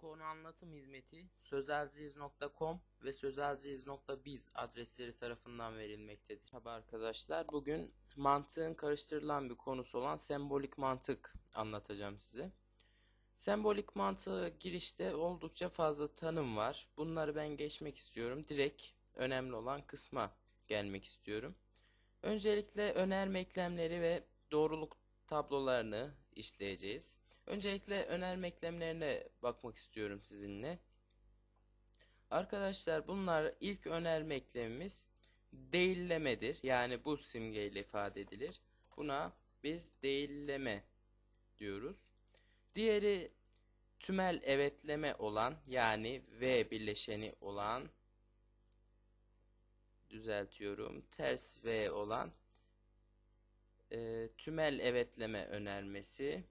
konu anlatım hizmeti sözelciz.com ve sözelciz.biz adresleri tarafından verilmektedir. Merhaba arkadaşlar. Bugün mantığın karıştırılan bir konusu olan sembolik mantık anlatacağım size. Sembolik mantığı girişte oldukça fazla tanım var. Bunları ben geçmek istiyorum. Direkt önemli olan kısma gelmek istiyorum. Öncelikle önerme eklemleri ve doğruluk tablolarını işleyeceğiz. Öncelikle önerme eklemlerine bakmak istiyorum sizinle. Arkadaşlar bunlar ilk önerme eklemimiz değillemedir. Yani bu simgeyle ifade edilir. Buna biz değilleme diyoruz. Diğeri tümel evetleme olan yani V birleşeni olan düzeltiyorum. Ters V olan e, tümel evetleme önermesi.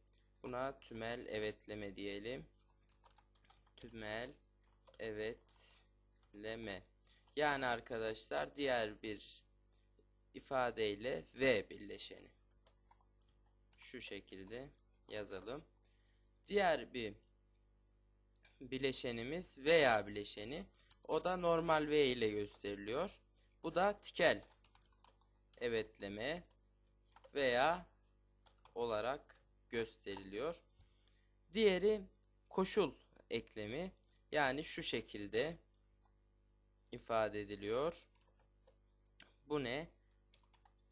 Buna tümel evetleme diyelim. Tümel evetleme. Yani arkadaşlar diğer bir ifadeyle V birleşeni. Şu şekilde yazalım. Diğer bir bileşenimiz veya bileşeni. O da normal V ile gösteriliyor. Bu da tikel evetleme veya olarak gösteriliyor. Diğeri koşul eklemi yani şu şekilde ifade ediliyor. Bu ne?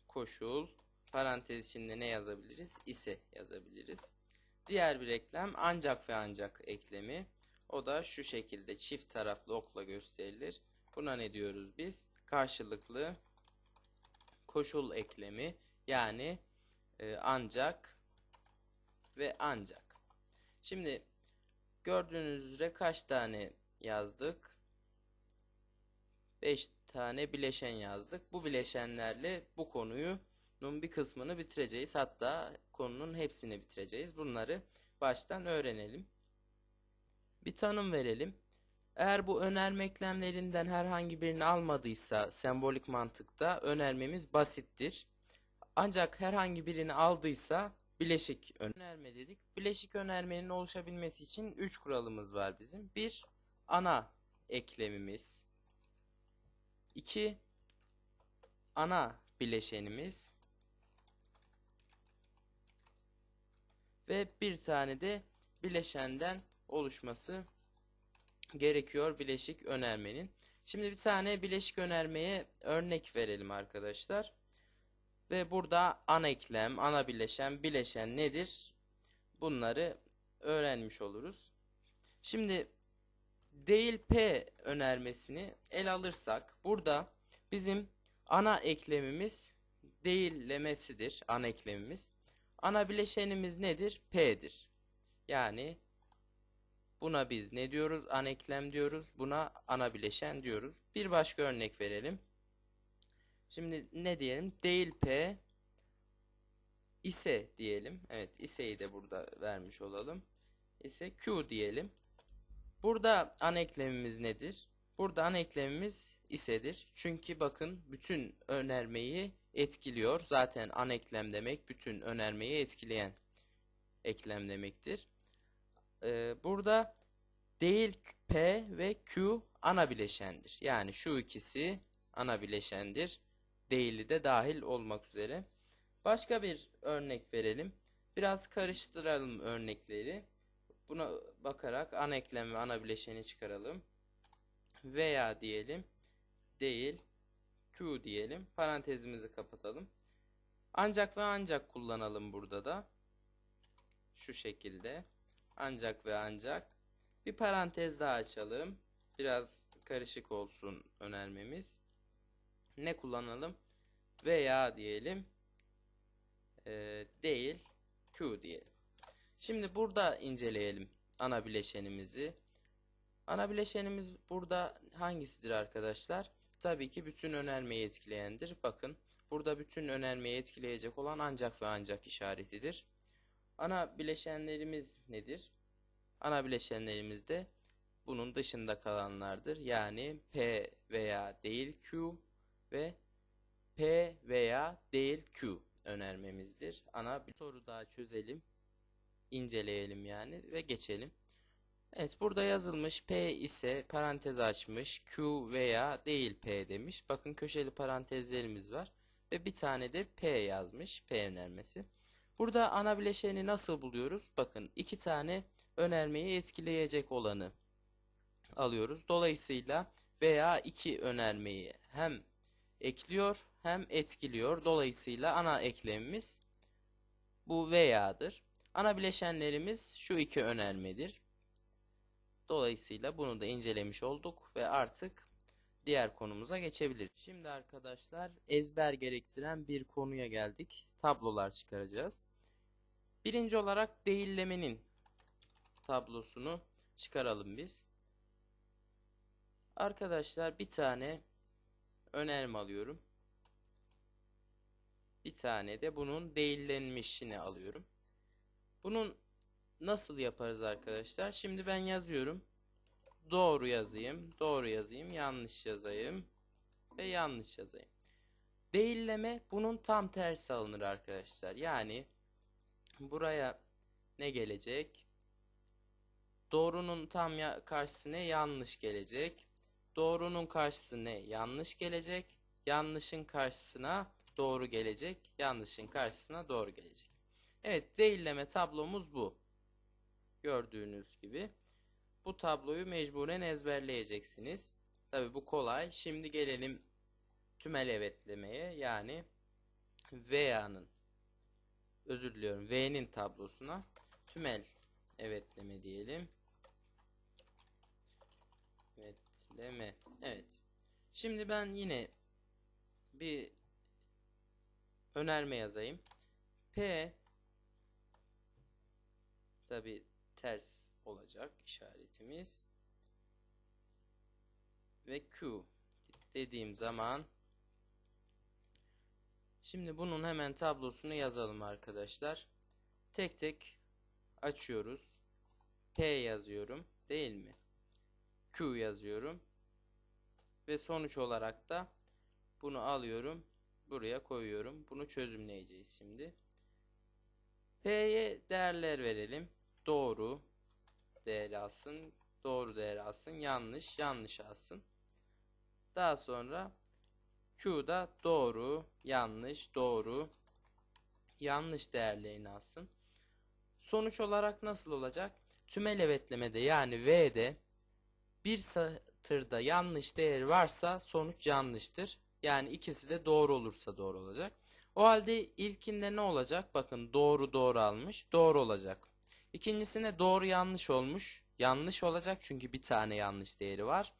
Koşul parantez içinde ne yazabiliriz? ise yazabiliriz. Diğer bir eklem ancak ve ancak eklemi. O da şu şekilde çift taraflı okla gösterilir. Buna ne diyoruz biz? Karşılıklı koşul eklemi yani e, ancak ve ancak. Şimdi gördüğünüz üzere kaç tane yazdık? 5 tane bileşen yazdık. Bu bileşenlerle bu konuyu bir kısmını bitireceğiz. Hatta konunun hepsini bitireceğiz. Bunları baştan öğrenelim. Bir tanım verelim. Eğer bu önerme eklemlerinden herhangi birini almadıysa sembolik mantıkta önermemiz basittir. Ancak herhangi birini aldıysa bileşik önerme dedik. Bileşik önermenin oluşabilmesi için 3 kuralımız var bizim. 1. Ana eklemimiz. 2. Ana bileşenimiz. Ve bir tane de bileşenden oluşması gerekiyor bileşik önermenin. Şimdi bir tane bileşik önermeye örnek verelim arkadaşlar. Ve burada ana eklem, ana bileşen, bileşen nedir? Bunları öğrenmiş oluruz. Şimdi değil P önermesini el alırsak burada bizim ana eklemimiz değillemesidir. Ana eklemimiz. Ana bileşenimiz nedir? P'dir. Yani buna biz ne diyoruz? Ana eklem diyoruz. Buna ana bileşen diyoruz. Bir başka örnek verelim. Şimdi ne diyelim? Değil P ise diyelim. Evet ise'yi de burada vermiş olalım. İse Q diyelim. Burada ana eklemimiz nedir? Burada ana eklemimiz ise'dir. Çünkü bakın bütün önermeyi etkiliyor. Zaten ana eklem demek bütün önermeyi etkileyen eklem demektir. Ee, burada değil P ve Q ana bileşendir. Yani şu ikisi ana bileşendir değili de dahil olmak üzere. Başka bir örnek verelim. Biraz karıştıralım örnekleri. Buna bakarak ana eklem ve ana bileşeni çıkaralım. Veya diyelim. Değil. Q diyelim. Parantezimizi kapatalım. Ancak ve ancak kullanalım burada da. Şu şekilde. Ancak ve ancak. Bir parantez daha açalım. Biraz karışık olsun önermemiz ne kullanalım? Veya diyelim e, değil Q diyelim. Şimdi burada inceleyelim ana bileşenimizi. Ana bileşenimiz burada hangisidir arkadaşlar? Tabii ki bütün önermeyi etkileyendir. Bakın burada bütün önermeyi etkileyecek olan ancak ve ancak işaretidir. Ana bileşenlerimiz nedir? Ana bileşenlerimiz de bunun dışında kalanlardır. Yani P veya değil Q ve P veya değil Q önermemizdir. Ana bir soru daha çözelim. inceleyelim yani ve geçelim. Evet burada yazılmış P ise parantez açmış Q veya değil P demiş. Bakın köşeli parantezlerimiz var. Ve bir tane de P yazmış. P önermesi. Burada ana bileşeni nasıl buluyoruz? Bakın iki tane önermeyi etkileyecek olanı alıyoruz. Dolayısıyla veya iki önermeyi hem ekliyor hem etkiliyor. Dolayısıyla ana eklemimiz bu veya'dır. Ana bileşenlerimiz şu iki önermedir. Dolayısıyla bunu da incelemiş olduk ve artık diğer konumuza geçebiliriz. Şimdi arkadaşlar ezber gerektiren bir konuya geldik. Tablolar çıkaracağız. Birinci olarak değillemenin tablosunu çıkaralım biz. Arkadaşlar bir tane önerme alıyorum. Bir tane de bunun değillenmişini alıyorum. Bunun nasıl yaparız arkadaşlar? Şimdi ben yazıyorum. Doğru yazayım, doğru yazayım, yanlış yazayım ve yanlış yazayım. Değilleme bunun tam tersi alınır arkadaşlar. Yani buraya ne gelecek? Doğrunun tam karşısına yanlış gelecek. Doğrunun karşısına yanlış gelecek. Yanlışın karşısına doğru gelecek. Yanlışın karşısına doğru gelecek. Evet, değilleme tablomuz bu. Gördüğünüz gibi. Bu tabloyu mecburen ezberleyeceksiniz. Tabi bu kolay. Şimdi gelelim tümel evetlemeye. Yani veya'nın özür diliyorum v'nin tablosuna tümel evetleme diyelim. Evetleme. Evet. Şimdi ben yine bir önerme yazayım. P tabi ters olacak işaretimiz. Ve Q dediğim zaman şimdi bunun hemen tablosunu yazalım arkadaşlar. Tek tek açıyoruz. P yazıyorum değil mi? Q yazıyorum. Ve sonuç olarak da bunu alıyorum. Buraya koyuyorum. Bunu çözümleyeceğiz şimdi. P'ye değerler verelim. Doğru değer alsın. Doğru değer alsın. Yanlış. Yanlış alsın. Daha sonra Q'da doğru, yanlış, doğru, yanlış değerlerini alsın. Sonuç olarak nasıl olacak? Tümel evetlemede yani V'de bir satırda yanlış değer varsa sonuç yanlıştır. Yani ikisi de doğru olursa doğru olacak. O halde ilkinde ne olacak? Bakın doğru doğru almış. Doğru olacak. İkincisine doğru yanlış olmuş. Yanlış olacak çünkü bir tane yanlış değeri var.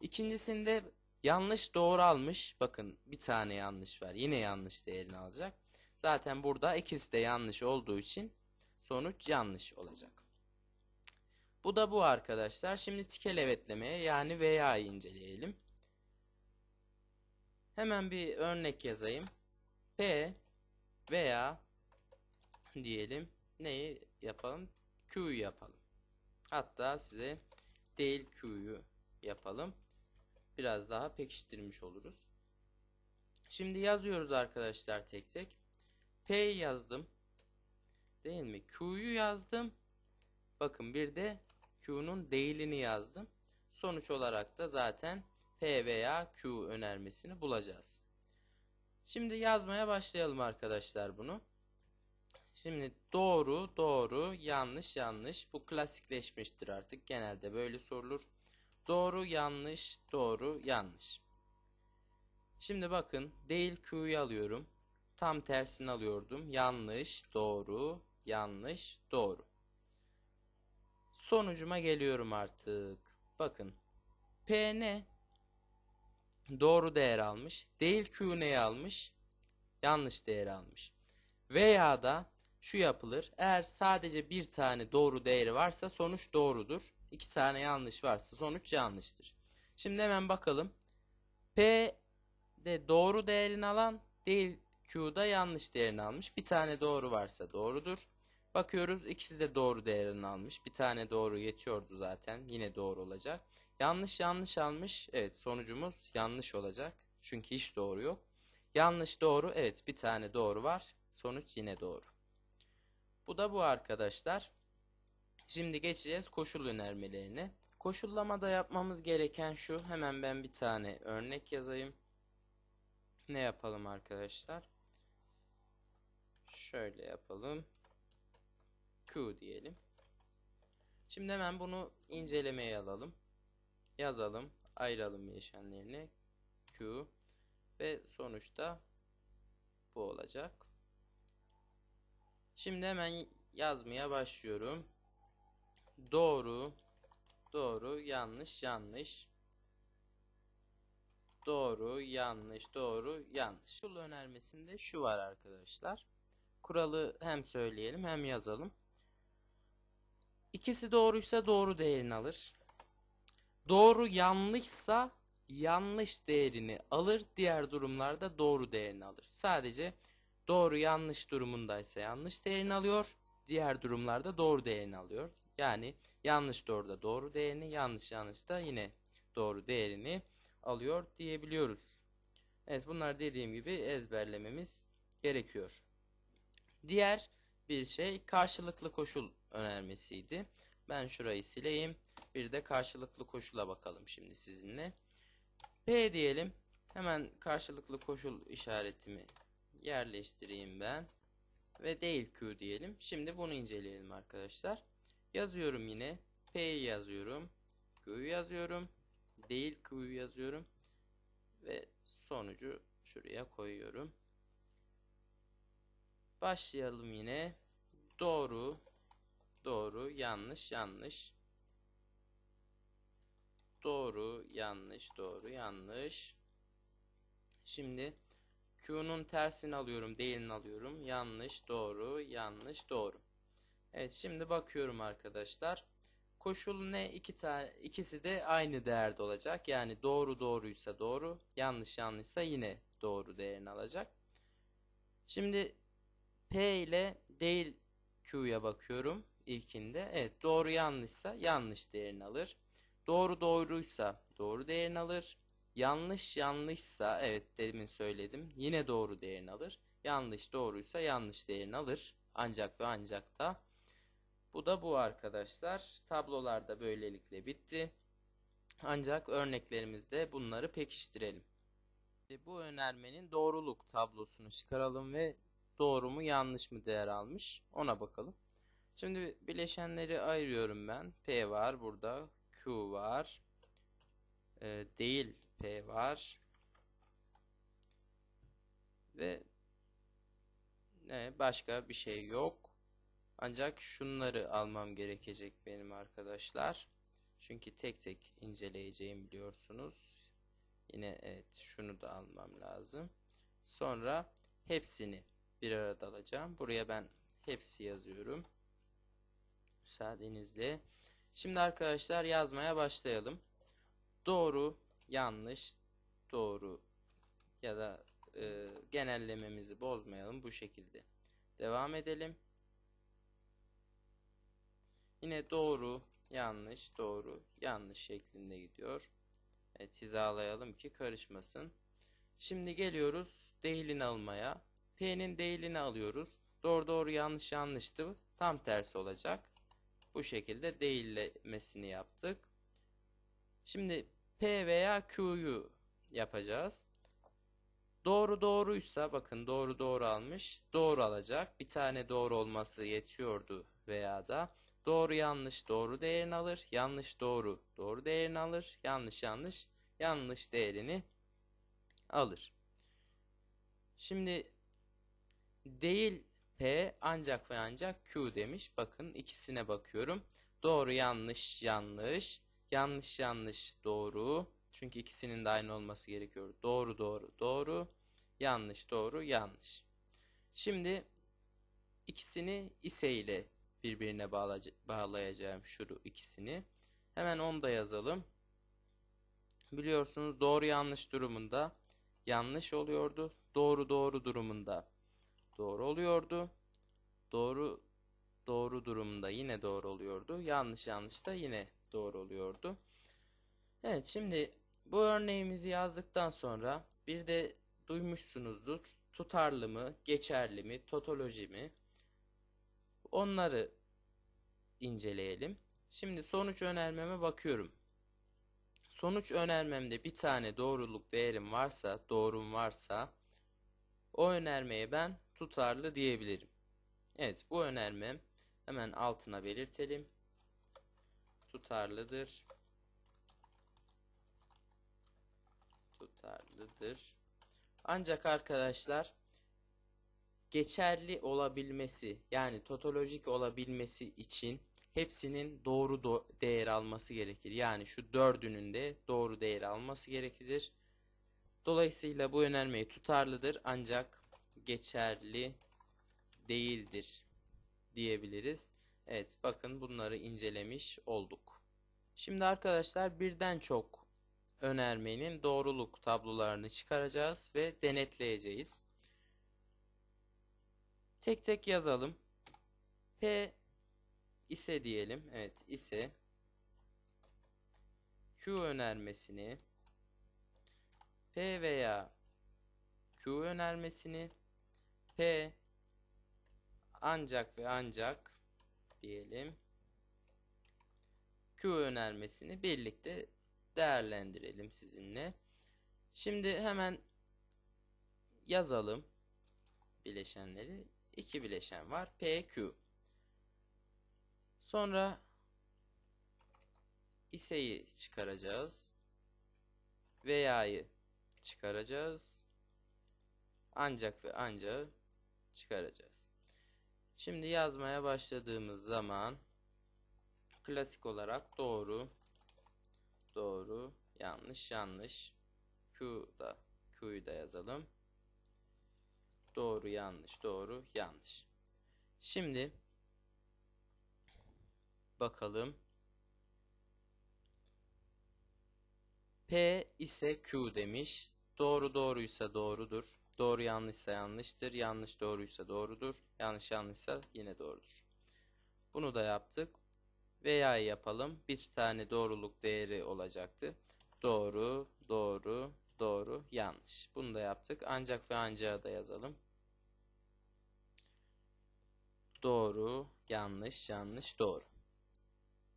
İkincisinde yanlış doğru almış. Bakın bir tane yanlış var. Yine yanlış değerini alacak. Zaten burada ikisi de yanlış olduğu için sonuç yanlış olacak. Bu da bu arkadaşlar. Şimdi tikel evetlemeye yani veya'yı inceleyelim. Hemen bir örnek yazayım. P veya diyelim neyi yapalım? Q'yu yapalım. Hatta size değil Q'yu yapalım. Biraz daha pekiştirmiş oluruz. Şimdi yazıyoruz arkadaşlar tek tek. P yazdım. Değil mi? Q'yu yazdım. Bakın bir de Q'nun değilini yazdım. Sonuç olarak da zaten P veya Q önermesini bulacağız. Şimdi yazmaya başlayalım arkadaşlar bunu. Şimdi doğru, doğru, yanlış, yanlış. Bu klasikleşmiştir artık. Genelde böyle sorulur. Doğru, yanlış, doğru, yanlış. Şimdi bakın değil Q'yu alıyorum. Tam tersini alıyordum. Yanlış, doğru, yanlış, doğru. Sonucuma geliyorum artık. Bakın. P ne? Doğru değer almış. Değil Q neyi almış? Yanlış değer almış. Veya da şu yapılır. Eğer sadece bir tane doğru değeri varsa sonuç doğrudur. İki tane yanlış varsa sonuç yanlıştır. Şimdi hemen bakalım. P de doğru değerini alan değil Q'da yanlış değerini almış. Bir tane doğru varsa doğrudur. Bakıyoruz ikisi de doğru değerini almış. Bir tane doğru yetiyordu zaten. Yine doğru olacak. Yanlış yanlış almış. Evet sonucumuz yanlış olacak. Çünkü hiç doğru yok. Yanlış doğru. Evet bir tane doğru var. Sonuç yine doğru. Bu da bu arkadaşlar. Şimdi geçeceğiz koşul önermelerine. Koşullamada yapmamız gereken şu. Hemen ben bir tane örnek yazayım. Ne yapalım arkadaşlar? Şöyle yapalım. Q diyelim. Şimdi hemen bunu incelemeye alalım. Yazalım. Ayıralım bileşenlerini. Q ve sonuçta bu olacak. Şimdi hemen yazmaya başlıyorum. Doğru, doğru, yanlış, yanlış. Doğru, yanlış, doğru, yanlış. Kuralı önermesinde şu var arkadaşlar. Kuralı hem söyleyelim hem yazalım. İkisi doğruysa doğru değerini alır. Doğru yanlışsa yanlış değerini alır. Diğer durumlarda doğru değerini alır. Sadece doğru yanlış durumundaysa yanlış değerini alıyor. Diğer durumlarda doğru değerini alıyor. Yani yanlış doğruda doğru değerini, yanlış yanlış da yine doğru değerini alıyor diyebiliyoruz. Evet bunlar dediğim gibi ezberlememiz gerekiyor. Diğer bir şey karşılıklı koşul önermesiydi. Ben şurayı sileyim. Bir de karşılıklı koşula bakalım şimdi sizinle. P diyelim. Hemen karşılıklı koşul işaretimi yerleştireyim ben. Ve değil Q diyelim. Şimdi bunu inceleyelim arkadaşlar. Yazıyorum yine. P'yi yazıyorum. Q'yu yazıyorum. Değil Q'yu yazıyorum. Ve sonucu şuraya koyuyorum. Başlayalım yine. Doğru, doğru, yanlış, yanlış. Doğru, yanlış, doğru, yanlış. Şimdi Q'nun tersini alıyorum, değilini alıyorum. Yanlış, doğru, yanlış, doğru. Evet, şimdi bakıyorum arkadaşlar. Koşul ne? İki tane, ikisi de aynı değerde olacak. Yani doğru doğruysa doğru, yanlış yanlışsa yine doğru değerini alacak. Şimdi P ile değil Q'ya bakıyorum ilkinde. Evet doğru yanlışsa yanlış değerini alır. Doğru doğruysa doğru değerini alır. Yanlış yanlışsa evet demin söyledim yine doğru değerini alır. Yanlış doğruysa yanlış değerini alır. Ancak ve ancak da. Bu da bu arkadaşlar. Tablolar da böylelikle bitti. Ancak örneklerimizde bunları pekiştirelim. Bu önermenin doğruluk tablosunu çıkaralım ve doğru mu yanlış mı değer almış ona bakalım. Şimdi bileşenleri ayırıyorum ben. P var burada. Q var. E, değil P var. Ve ne başka bir şey yok. Ancak şunları almam gerekecek benim arkadaşlar. Çünkü tek tek inceleyeceğim biliyorsunuz. Yine evet şunu da almam lazım. Sonra hepsini bir arada alacağım. Buraya ben hepsi yazıyorum. Müsaadenizle. Şimdi arkadaşlar yazmaya başlayalım. Doğru, yanlış, doğru ya da e, genellememizi bozmayalım bu şekilde. Devam edelim. Yine doğru, yanlış, doğru, yanlış şeklinde gidiyor. Evet hizalayalım ki karışmasın. Şimdi geliyoruz değilin almaya. P'nin değilini alıyoruz. Doğru doğru yanlış yanlıştı. Tam tersi olacak. Bu şekilde değillemesini yaptık. Şimdi P veya Q'yu yapacağız. Doğru doğruysa bakın doğru doğru almış. Doğru alacak. Bir tane doğru olması yetiyordu veya da doğru yanlış doğru değerini alır. Yanlış doğru doğru değerini alır. Yanlış yanlış yanlış değerini alır. Şimdi değil P ancak ve ancak Q demiş. Bakın ikisine bakıyorum. Doğru yanlış yanlış. Yanlış yanlış doğru. Çünkü ikisinin de aynı olması gerekiyor. Doğru doğru doğru. Yanlış doğru yanlış. Şimdi ikisini ise ile birbirine bağlayacağım şu ikisini. Hemen onu da yazalım. Biliyorsunuz doğru yanlış durumunda yanlış oluyordu. Doğru doğru durumunda doğru oluyordu. Doğru doğru durumda yine doğru oluyordu. Yanlış yanlış da yine doğru oluyordu. Evet şimdi bu örneğimizi yazdıktan sonra bir de duymuşsunuzdur. Tutarlı mı, geçerli mi, totoloji mi? Onları inceleyelim. Şimdi sonuç önermeme bakıyorum. Sonuç önermemde bir tane doğruluk değerim varsa, doğrum varsa o önermeye ben tutarlı diyebilirim. Evet bu önermem hemen altına belirtelim. Tutarlıdır. Tutarlıdır. Ancak arkadaşlar geçerli olabilmesi yani totolojik olabilmesi için hepsinin doğru do değer alması gerekir. Yani şu dördünün de doğru değer alması gerekir. Dolayısıyla bu önermeyi tutarlıdır ancak geçerli değildir diyebiliriz. Evet bakın bunları incelemiş olduk. Şimdi arkadaşlar birden çok önermenin doğruluk tablolarını çıkaracağız ve denetleyeceğiz. Tek tek yazalım. P ise diyelim. Evet ise Q önermesini P veya Q önermesini P ancak ve ancak diyelim Q önermesini birlikte değerlendirelim sizinle. Şimdi hemen yazalım bileşenleri. İki bileşen var. P, Q. Sonra ise'yi çıkaracağız. Veya'yı çıkaracağız. Ancak ve ancak çıkaracağız. Şimdi yazmaya başladığımız zaman klasik olarak doğru, doğru, yanlış, yanlış. Q'da, Q'yu da yazalım. Doğru, yanlış, doğru, yanlış. Şimdi bakalım. P ise Q demiş. Doğru doğruysa doğrudur. Doğru yanlışsa yanlıştır. Yanlış doğruysa doğrudur. Yanlış yanlışsa yine doğrudur. Bunu da yaptık. Veya yapalım. Bir tane doğruluk değeri olacaktı. Doğru, doğru, doğru, yanlış. Bunu da yaptık. Ancak ve ancağı da yazalım. Doğru, yanlış, yanlış, doğru.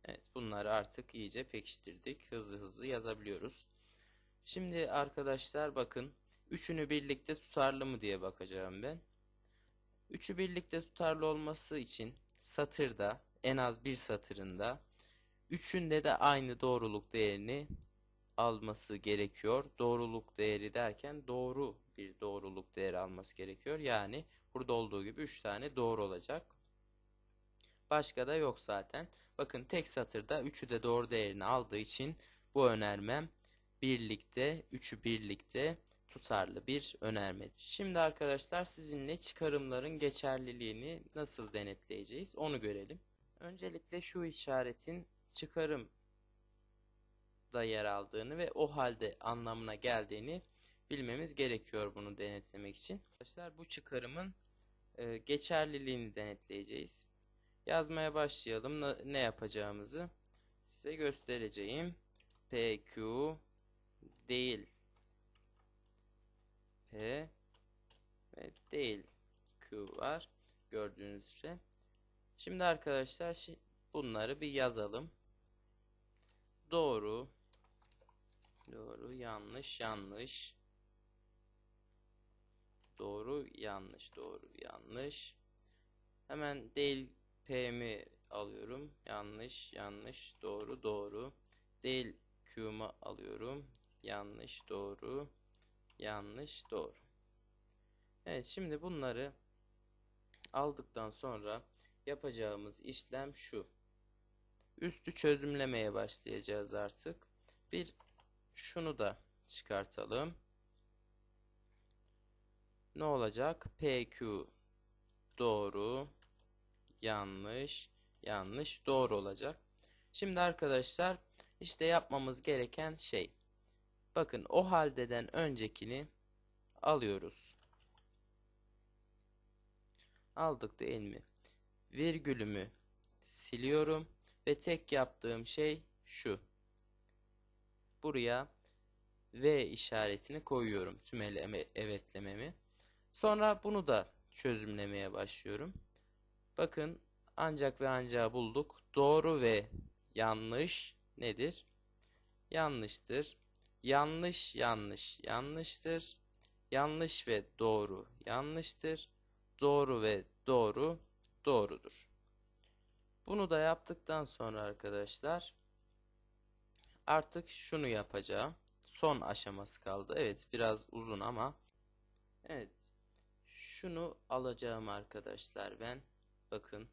Evet, bunları artık iyice pekiştirdik. Hızlı hızlı yazabiliyoruz. Şimdi arkadaşlar bakın. Üçünü birlikte tutarlı mı diye bakacağım ben. Üçü birlikte tutarlı olması için satırda en az bir satırında üçünde de aynı doğruluk değerini alması gerekiyor. Doğruluk değeri derken doğru bir doğruluk değeri alması gerekiyor. Yani burada olduğu gibi 3 tane doğru olacak. Başka da yok zaten. Bakın tek satırda üçü de doğru değerini aldığı için bu önermem birlikte, üçü birlikte tutarlı bir önerme. Şimdi arkadaşlar sizinle çıkarımların geçerliliğini nasıl denetleyeceğiz onu görelim. Öncelikle şu işaretin çıkarım da yer aldığını ve o halde anlamına geldiğini bilmemiz gerekiyor bunu denetlemek için. Arkadaşlar bu çıkarımın e, geçerliliğini denetleyeceğiz. Yazmaya başlayalım. Ne yapacağımızı size göstereceğim. PQ değil P ve değil Q var. Gördüğünüz üzere. Şimdi arkadaşlar bunları bir yazalım. Doğru. Doğru, yanlış, yanlış. Doğru, yanlış, doğru, yanlış. Hemen değil P'mi alıyorum. Yanlış, yanlış, doğru, doğru. Değil Q'mu alıyorum. Yanlış, doğru, yanlış, doğru. Evet, şimdi bunları aldıktan sonra yapacağımız işlem şu. Üstü çözümlemeye başlayacağız artık. Bir şunu da çıkartalım. Ne olacak? PQ doğru, yanlış, yanlış, doğru olacak. Şimdi arkadaşlar işte yapmamız gereken şey. Bakın o haldeden öncekini alıyoruz. Aldık değil mi? Virgülümü siliyorum ve tek yaptığım şey şu. Buraya V işaretini koyuyorum tüm evetlememi. Sonra bunu da çözümlemeye başlıyorum. Bakın Ancak ve ancak bulduk. Doğru ve yanlış nedir? Yanlıştır. Yanlış, yanlış, yanlıştır. Yanlış ve doğru, yanlıştır. Doğru ve doğru, doğrudur. Bunu da yaptıktan sonra arkadaşlar artık şunu yapacağım. Son aşaması kaldı. Evet biraz uzun ama evet şunu alacağım arkadaşlar ben. Bakın.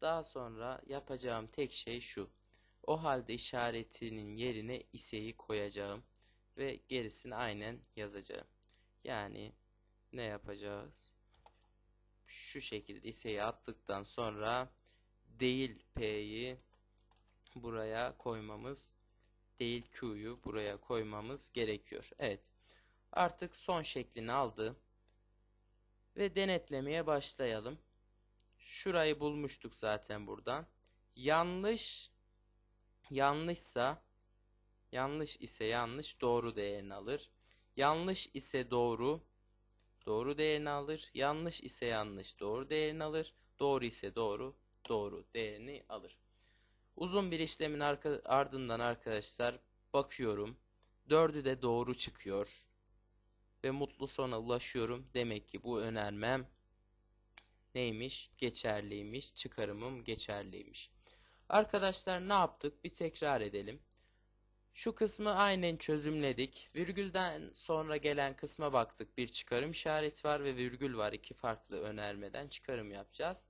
Daha sonra yapacağım tek şey şu. O halde işaretinin yerine iseyi koyacağım ve gerisini aynen yazacağım. Yani ne yapacağız? Şu şekilde iseyi attıktan sonra değil P'yi buraya koymamız değil Q'yu buraya koymamız gerekiyor. Evet. Artık son şeklini aldı. Ve denetlemeye başlayalım. Şurayı bulmuştuk zaten buradan. Yanlış yanlışsa yanlış ise yanlış doğru değerini alır. Yanlış ise doğru doğru değerini alır. Yanlış ise yanlış doğru değerini alır. Doğru ise doğru doğru değerini alır. Uzun bir işlemin arka, ardından arkadaşlar bakıyorum. Dördü de doğru çıkıyor. Ve mutlu sona ulaşıyorum. Demek ki bu önermem neymiş? Geçerliymiş. Çıkarımım geçerliymiş. Arkadaşlar ne yaptık? Bir tekrar edelim. Şu kısmı aynen çözümledik. Virgülden sonra gelen kısma baktık. Bir çıkarım işareti var ve virgül var. İki farklı önermeden çıkarım yapacağız.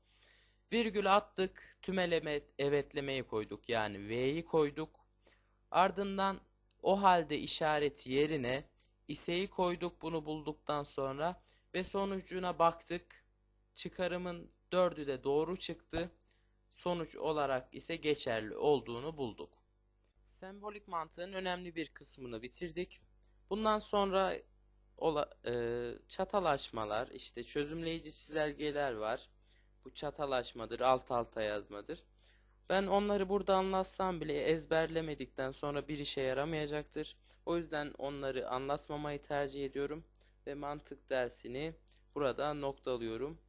Virgül attık. Tümeleme evetlemeyi koyduk. Yani V'yi koyduk. Ardından o halde işareti yerine iseyi koyduk bunu bulduktan sonra ve sonucuna baktık. Çıkarımın dördü de doğru çıktı. Sonuç olarak ise geçerli olduğunu bulduk. Sembolik mantığın önemli bir kısmını bitirdik. Bundan sonra ola, e, çatalaşmalar, işte çözümleyici çizelgeler var. Bu çatalaşmadır, alt alta yazmadır. Ben onları burada anlatsam bile ezberlemedikten sonra bir işe yaramayacaktır. O yüzden onları anlatmamayı tercih ediyorum ve mantık dersini burada noktalıyorum.